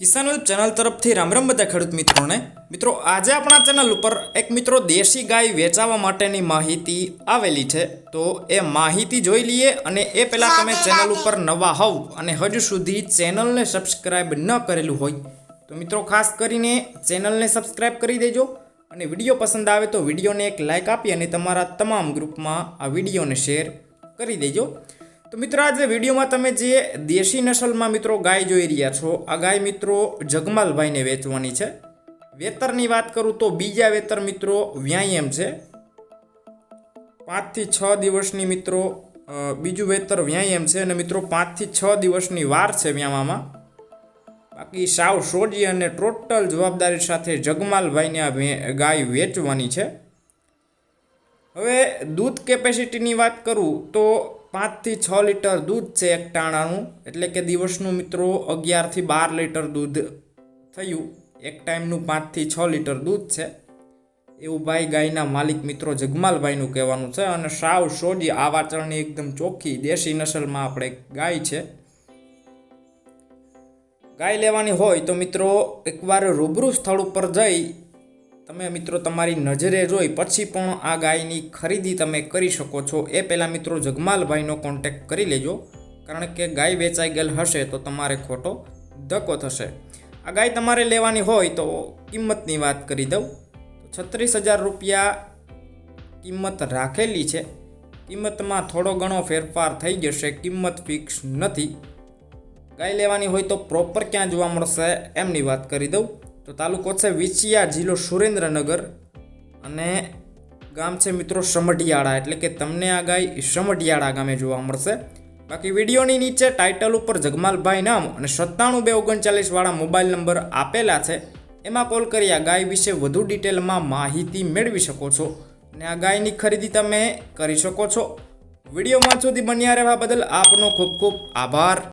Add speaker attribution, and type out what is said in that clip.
Speaker 1: કિસાન વેલ્પ channel તરફથી રામ રામ બધા ખેડૂત મિત્રોને. મિત્રો આજે આપણા ચેનલ ઉપર એક મિત્રો દેશી ગાય વેચાવા માટેની માહિતી આવેલી છે. તો એ માહિતી જોઈ લઈએ અને એ પહેલાં તમે ચેનલ ઉપર નવા હોવ અને હજુ સુધી ચેનલને સબસ્ક્રાઇબ ન કરેલું હોય તો મિત્રો ખાસ કરીને ચેનલને સબસ્ક્રાઇબ કરી દેજો અને વીડિયો પસંદ આવે તો વિડીયોને એક લાઇક આપી અને તમારા તમામ ગ્રુપમાં આ વિડીયોને શેર કરી દેજો. તો મિત્રો આજે વિડીયોમાં તમે જે દેશી નસલમાં મિત્રો ગાય જોઈ રહ્યા છો, આ ગાય મિત્રો જગમાલભાઈને વેચવાની છે. વેતરની વાત કરું તો બીજા વેતર મિત્રો વ્યાયામ છે. પાંચથી છ દિવસની મિત્રો બીજું વેતર વ્યાયામ છે અને મિત્રો પાંચથી છ દિવસની વાર છે વ્યાવામાં બાકી સાવ સોજી અને ટોટલ જવાબદારી સાથે જગમાલભાઈને આ ગાય વેચવાની છે. હવે દૂધ કેપેસિટીની વાત કરું તો પાંચથી છ લીટર દૂધ છે એક ટાણાનું. એટલે કે દિવસનું મિત્રો અગિયારથી બાર લીટર દૂધ થયું. એક ટાઈમનું પાંચથી છ લીટર દૂધ છે. એવું ભાઈ ગાયના માલિક મિત્રો જગમાલભાઈનું કહેવાનું છે. અને સાવ સોજી આ વાચરણની એકદમ ચોખ્ખી દેશી નસલમાં આપણે ગાય છે. ગાય લેવાની હોય તો મિત્રો એકવાર રૂબરૂ સ્થળ ઉપર જઈ તમે મિત્રો તમારી નજરે જોઈ પછી પણ આ ગાયની ખરીદી તમે કરી શકો છો. એ પહેલાં મિત્રો જગમાલભાઈનો કોન્ટેક્ટ કરી લેજો. કારણ કે ગાય વેચાઈ ગયેલ હશે તો તમારે ખોટો ધક્કો થશે. આ ગાય તમારે લેવાની હોય તો કિંમતની વાત કરી દઉં. છત્રીસ હજાર રૂપિયા કિંમત રાખેલી છે. કિંમતમાં થોડો ઘણો ફેરફાર થઈ જશે. કિંમત ફિક્સ નથી. ગાય લેવાની હોય તો પ્રોપર ક્યાં જોવા મળશે એમની વાત કરી દઉં. તો તાલુકો છે વિચિયા જિલ્લો સુરેન્દ્રનગર અને ગામ છે મિત્રો સમઢિયાળા. એટલે કે તમને આ ગાય સમઢિયાળા ગામે જોવા મળશે. બાકી વિડીયોની નીચે ટાઇટલ ઉપર જગમાલભાઈ નામ અને સત્તાણું બે ઓગણચાલીસવાળા મોબાઈલ નંબર આપેલા છે. એમાં કોલ કરી આ ગાય વિશે વધુ ડિટેલમાં માહિતી મેળવી શકો છો અને આ ગાયની ખરીદી તમે કરી શકો છો. વિડીયોમાં સુધી બન્યા રહેવા બદલ આપનો ખૂબ ખૂબ આભાર.